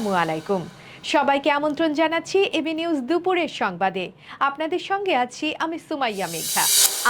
আসসালামু আলাইকুম। সবাইকে আমন্ত্রণ জানাচ্ছি এবি নিউজ দুপুরের সংবাদে। আপনাদের সঙ্গে আছি আমি সুমাইয়া মেঘা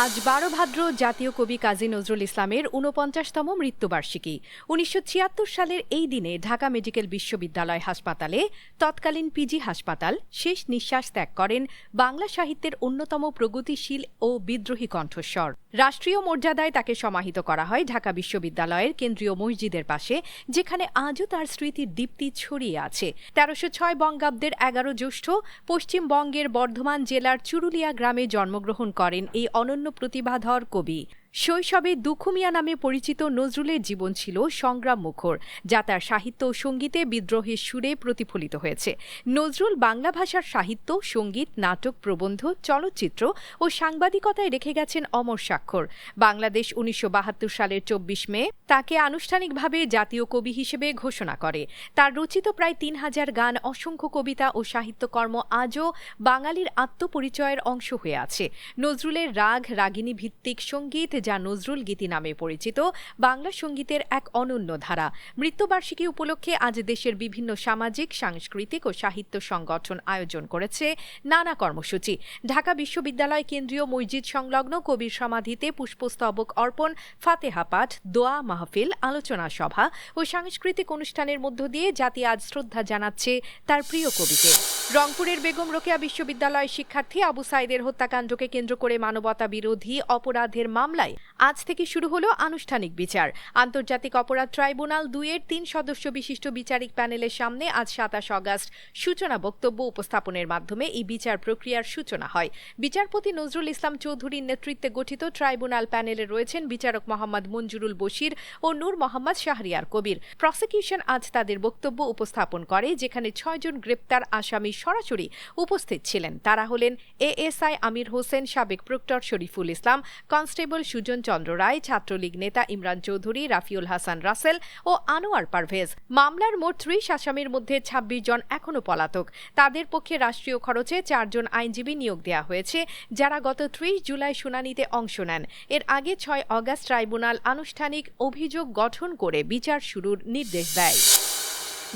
আজ বারো ভাদ্র জাতীয় কবি কাজী নজরুল ইসলামের ঊনপঞ্চাশতম মৃত্যুবার্ষিকী। উনিশশো ছিয়াত্তর সালের এই দিনে ঢাকা মেডিকেল বিশ্ববিদ্যালয় হাসপাতালে তৎকালীন পিজি হাসপাতাল শেষ নিঃশ্বাস ত্যাগ করেন বাংলা সাহিত্যের অন্যতম প্রগতিশীল ও বিদ্রোহী কণ্ঠস্বর। রাষ্ট্রীয় মর্যাদায় তাকে সমাহিত করা হয় ঢাকা বিশ্ববিদ্যালয়ের কেন্দ্রীয় মসজিদের পাশে, যেখানে আজও তার স্মৃতির দীপ্তি ছড়িয়ে আছে। তেরোশো ছয় বঙ্গাব্দের এগারো জ্যৈষ্ঠ পশ্চিমবঙ্গের বর্ধমান জেলার চুরুলিয়া গ্রামে জন্মগ্রহণ করেন এই অনন্য প্রতিভাধর কবি। শৈশবে দুখুমিয়া নামে পরিচিত নজরুলের জীবন ছিল সংগ্রাম মুখর যা তার সাহিত্য ও সঙ্গীতে বিদ্রোহের সুরে প্রতিফলিত হয়েছে। নজরুল বাংলা ভাষার সাহিত্য, সংগীত, নাটক, প্রবন্ধ, চলচ্চিত্র ও সাংবাদিকতায় রেখে গেছেন অমর স্বাক্ষর। বাংলাদেশ উনিশশো বাহাত্তর সালের চব্বিশ মে তাকে আনুষ্ঠানিকভাবে জাতীয় কবি হিসেবে ঘোষণা করে। তার রচিত প্রায় তিন হাজার গান, অসংখ্য কবিতা ও সাহিত্যকর্ম আজও বাঙালির আত্মপরিচয়ের অংশ হয়ে আছে। নজরুলের রাগ, রাগিনী ভিত্তিক সংগীত যা নজরুল গীতি নামে পরিচিত, বাংলা সঙ্গীতের এক অনন্য ধারা। মৃত্যুবার্ষিকী উপলক্ষে আজ দেশের বিভিন্ন সামাজিক, সাংস্কৃতিক ও সাহিত্য সংগঠন আয়োজন করেছে নানা কর্মসূচি। ঢাকা বিশ্ববিদ্যালয় কেন্দ্রীয় মসজিদ সংলগ্ন কবির সমাধিতে পুষ্পস্তবক অর্পণ, ফাতেহা পাঠ, দোয়া, মাহফিল, আলোচনা সভা ও সাংস্কৃতিক অনুষ্ঠানের মধ্য দিয়ে জাতি আজ শ্রদ্ধা জানাচ্ছে তার প্রিয় কবিকে। রংপুরের বেগম রোকেয়া বিশ্ববিদ্যালয় শিক্ষার্থী আবু সাইদের হত্যাকাণ্ডকে কেন্দ্র করে মানবতা বিরোধী অপরাধের মামলায় Bye. আজ থেকে শুরু হলো আনুষ্ঠানিক বিচার। আন্তর্জাতিক অপরাধ ট্রাইব্যুনাল দুইয়ের তিন সদস্য বিশিষ্ট বিচারিক প্যানেলের সামনে আজ সাতাশ অগাস্ট সূচনা বক্তব্য উপস্থাপনের মাধ্যমে এই বিচার প্রক্রিয়ার সূচনা হয়। বিচারপতি নজরুল ইসলাম চৌধুরীর নেতৃত্বে গঠিত ট্রাইব্যুনাল প্যানেলে রয়েছেন বিচারক মোহাম্মদ মঞ্জুরুল বশির ও নূর মোহাম্মদ শাহরিয়ার কবির। প্রসিকিউশন আজ তাদের বক্তব্য উপস্থাপন করে, যেখানে ছয়জন গ্রেপ্তার আসামি সরাসরি উপস্থিত ছিলেন। তারা হলেন এএসআই আমির হোসেন, সাবেক প্রক্টর শরীফুল ইসলাম, কনস্টেবল সুজন চন্দ্র রায়, ছাত্রলীগ নেতা ইমরান চৌধুরী, রাফিউল হাসান রাসেল ও আনোয়ার পারভেজ। মামলার মোট ত্রিশ আসামির মধ্যে ২৬ জন এখনও পলাতক। তাদের পক্ষে রাষ্ট্রীয় খরচে চারজন আইনজীবী নিয়োগ দেওয়া হয়েছে, যারা গত ত্রিশ জুলাই শুনানিতে অংশ নেন। এর আগে ছয় অগাস্ট ট্রাইব্যুনাল আনুষ্ঠানিক অভিযোগ গঠন করে বিচার শুরুর নির্দেশ দেয়।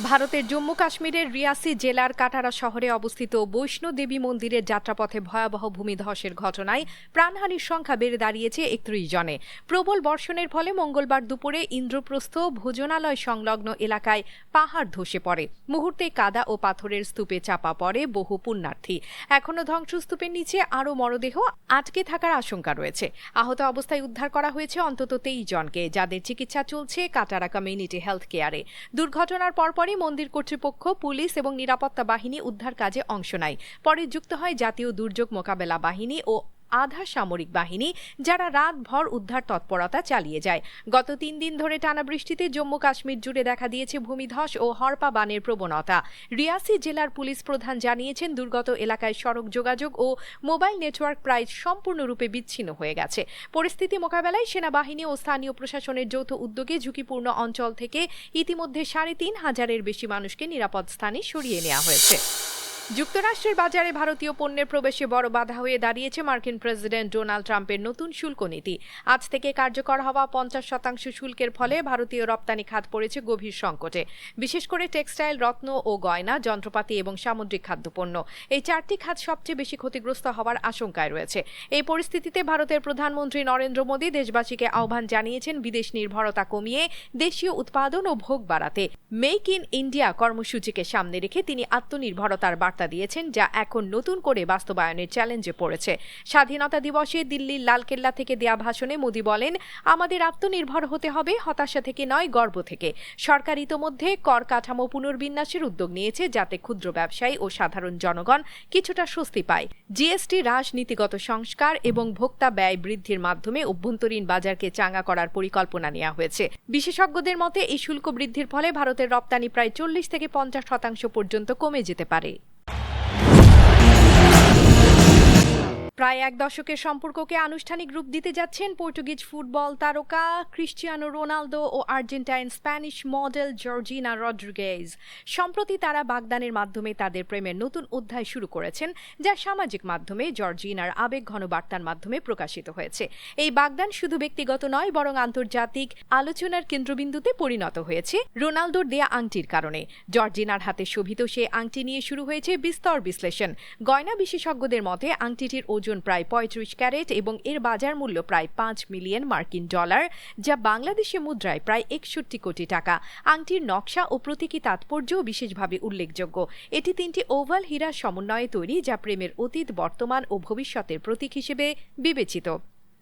ভারতের জম্মু কাশ্মীরের রিয়াসি জেলার কাটারা শহরে অবস্থিত বৈষ্ণোদেবী মন্দিরের যাত্রাপথে ভয়াবহ ভূমিধসের ঘটনায় প্রাণহানির সংখ্যা বেড়ে দাঁড়িয়েছে একত্রিশ জনে। প্রবল বর্ষণের ফলে মঙ্গলবার দুপুরে ইন্দ্রপ্রস্থ ভোজনালয় সংলগ্ন এলাকায় পাহাড় ধসে পড়ে। মুহূর্তে কাদা ও পাথরের স্তূপে চাপা পড়ে বহু পুণ্যার্থী। এখনও ধ্বংসস্তূপের নিচে আরও মরদেহ আটকে থাকার আশঙ্কা রয়েছে। আহত অবস্থায় উদ্ধার করা হয়েছে অন্তত তেইশ জনকে, যাদের চিকিৎসা চলছে কাটারা কমিউনিটি হেলথ কেয়ারে। দুর্ঘটনার পরপরই মন্দির কর্তৃপক্ষ, পুলিশ এবং নিরাপত্তা বাহিনী উদ্ধার কাজে অংশ নেয়। পরে যুক্ত হয় জাতীয় দুর্যোগ মোকাবেলা বাহিনী ও আধা সামরিক বাহিনী, যারা রাতভর উদ্ধার তৎপরতা চালিয়ে যায়। গত তিন দিন ধরে টানা বৃষ্টিতে জম্মু কাশ্মীর জুড়ে দেখা দিয়েছে ভূমিধস ও হরপা বানের প্রবণতা। রিয়াসি জেলার পুলিশ প্রধান জানিয়েছেন, দুর্গত এলাকায় সড়ক যোগাযোগ ও মোবাইল নেটওয়ার্ক প্রায় সম্পূর্ণরূপে বিচ্ছিন্ন হয়ে গেছে। পরিস্থিতি মোকাবেলায় সেনাবাহিনী ও স্থানীয় প্রশাসনের যৌথ উদ্যোগে ঝুঁকিপূর্ণ অঞ্চল থেকে ইতিমধ্যে সাড়ে তিন হাজারের বেশি মানুষকে নিরাপদ স্থানে সরিয়ে নেওয়া হয়েছে। যুক্তরাষ্ট্রের বাজারে ভারতীয় পণ্যের প্রবেশে বড় বাধা হয়ে দাঁড়িয়েছে মার্কিন প্রেসিডেন্ট ডোনাল্ড ট্রাম্পের নতুন শুল্ক নীতি। আজ থেকে কার্যকর হওয়া পঞ্চাশ শতাংশ শুল্কের ফলে ভারতীয় রপ্তানি খাত পড়েছে গভীর সংকটে। বিশেষ করে টেক্সটাইল, রত্ন ও গয়না, যন্ত্রপাতি এবং সামুদ্রিক খাদ্যপণ্য। এই চারটি খাত সবচেয়ে বেশি ক্ষতিগ্রস্ত হওয়ার আশঙ্কায় রয়েছে। এই পরিস্থিতিতে ভারতের প্রধানমন্ত্রী নরেন্দ্র মোদী দেশবাসীকে আহ্বান জানিয়েছেন বিদেশ নির্ভরতা কমিয়ে দেশীয় উৎপাদন ও ভোগ বাড়াতে। মেক ইন ইন্ডিয়া কর্মসূচিকে সামনে রেখে তিনি আত্মনির্ভরতার বার্তা দিয়েছেন, যা এখন নতুন করে বাস্তবায়নের চ্যালেঞ্জে পড়েছে। স্বাধীনতা দিবসে দিল্লির লালকেল্লা থেকে দেয়া ভাষণে মোদী বলেন, আমাদের আত্মনির্ভর হতে হবে, হতাশা থেকে নয়, গর্ব থেকে। সরকার ইতোমধ্যে কর কাঠামো পুনর্বিন্যাসের উদ্যোগ নিয়েছে, যাতে ক্ষুদ্র ব্যবসায়ী ও সাধারণ জনগণ কিছুটা স্বস্তি পায়। জিএসটি রাজনীতিগত সংস্কার এবং ভোক্তা ব্যয় বৃদ্ধির মাধ্যমে অভ্যন্তরীণ বাজারকে চাঙ্গা করার পরিকল্পনা নেওয়া হয়েছে। বিশেষজ্ঞদের মতে, এই শুল্ক বৃদ্ধির ফলে ভারতের রপ্তানি প্রায় চল্লিশ থেকে পঞ্চাশ শতাংশ পর্যন্ত কমে যেতে পারে। প্রায় এক দশকের সম্পর্ককে আনুষ্ঠানিক রূপ দিতে যাচ্ছেন পর্তুগিজ ফুটবল তারকা ক্রিশ্চিয়ানো রোনালদো ও Argentine Spanish model Georgina Rodriguez. সম্প্রতি তারা বাগদানের মাধ্যমে তাদের প্রেমের নতুন অধ্যায় শুরু করেছেন, যা সামাজিক মাধ্যমে জর্জিনার আবেগঘন বার্তার মাধ্যমে প্রকাশিত হয়েছে। এই বাগদান শুধু ব্যক্তিগত নয়, বরং আন্তর্জাতিক আলোচনার কেন্দ্রবিন্দুতে পরিণত হয়েছে রোনালদোর দেয়া আংটির কারণে। জর্জিনার হাতে শোভিত সে আংটি নিয়ে শুরু হয়েছে বিস্তর বিশ্লেষণ। গয়না বিশেষজ্ঞদের মতে, আংটিটির ওজন প্রায় পঁয়ত্রিশ ক্যারেট এবং এর বাজার মূল্য প্রায় পাঁচ মিলিয়ন মার্কিন ডলার, যা বাংলাদেশি মুদ্রায় প্রায় একষট্টি কোটি টাকা। আংটির নকশা ও প্রতীকী তাৎপর্যও বিশেষভাবে উল্লেখযোগ্য। এটি তিনটি ওভাল হীরার সমন্বয়ে তৈরি, যা প্রেমের অতীত, বর্তমান ও ভবিষ্যতের প্রতীক হিসেবে বিবেচিত।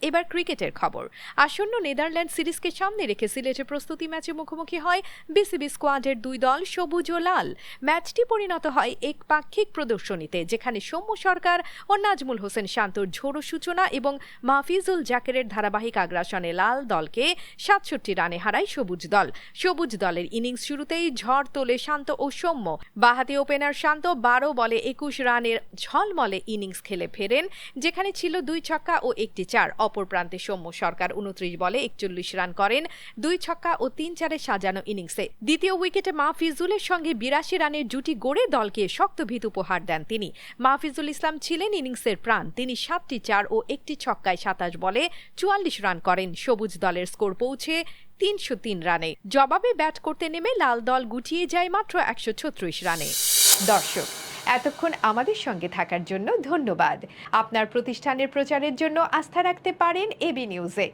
এবার ক্রিকেটের খবর। আসন্ন নেদারল্যান্ড সিরিজকে সামনে রেখে সিলেটে প্রস্তুতি ম্যাচে মুখোমুখি হয় বিসিবি স্কোয়াডের দুই দল সবুজ ও লাল। ম্যাচটি পরিণত হয় এক পাক্ষিক প্রদর্শনীতে, যেখানে সৌম্য সরকার ও নাজমুল হোসেন শান্তর ঝোড়ো সূচনা এবং মাহফিজুল জাকেরের ধারাবাহিক আগ্রাসনে লাল দলকে সাতষট্টি রানে হারায় সবুজ দল। সবুজ দলের ইনিংস শুরুতেই ঝড় তোলে শান্ত ও সৌম্য। বাহাতি ওপেনার শান্ত বারো বলে একুশ রানের ঝলমলে ইনিংস খেলে ফেরেন, যেখানে ছিল দুই ছক্কা ও একটি চার। অপর প্রান্তে সৌম্য সরকার উনত্রিশ বলে একচল্লিশ রান করেন, দুই ছক্কা ও তিন চারে সাজানো ইনিংসে। দ্বিতীয় উইকেটে মাহফিজুলের সঙ্গে বিরাশি রানের জুটি গড়ে দলকে শক্ত ভিত উপহার দেন তিনি। মাহফিজুল ইসলাম ছিলেন ইনিংসের প্রাণ, তিনি সাতটি চার ও একটি ছক্কায় সাতাশ বলে চুয়াল্লিশ রান করেন। সবুজ দলের স্কোর পৌঁছে তিনশো তিন রানে। জবাবে ব্যাট করতে নেমে লাল দল গুটিয়ে যায় মাত্র একশো ছত্রিশ রানে। দর্শক এতক্ষণ আমাদের সঙ্গে থাকার জন্য ধন্যবাদ। আপনার প্রতিষ্ঠানের প্রচারের জন্য আস্থা রাখতে পারেন এবি নিউজে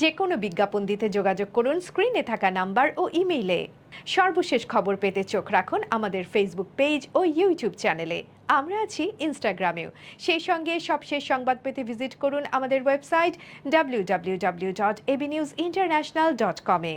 যে কোনো বিজ্ঞাপন দিতে যোগাযোগ করুন স্ক্রিনে থাকা নাম্বার ও ইমেইলে। সর্বশেষ খবর পেতে চোখ রাখুন আমাদের ফেসবুক পেজ ও ইউটিউব চ্যানেলে আমরা আছি ইনস্টাগ্রামেও সেই সঙ্গে সবশেষ সংবাদ পেতে ভিজিট করুন আমাদের website W W W dot AB news international dot কমে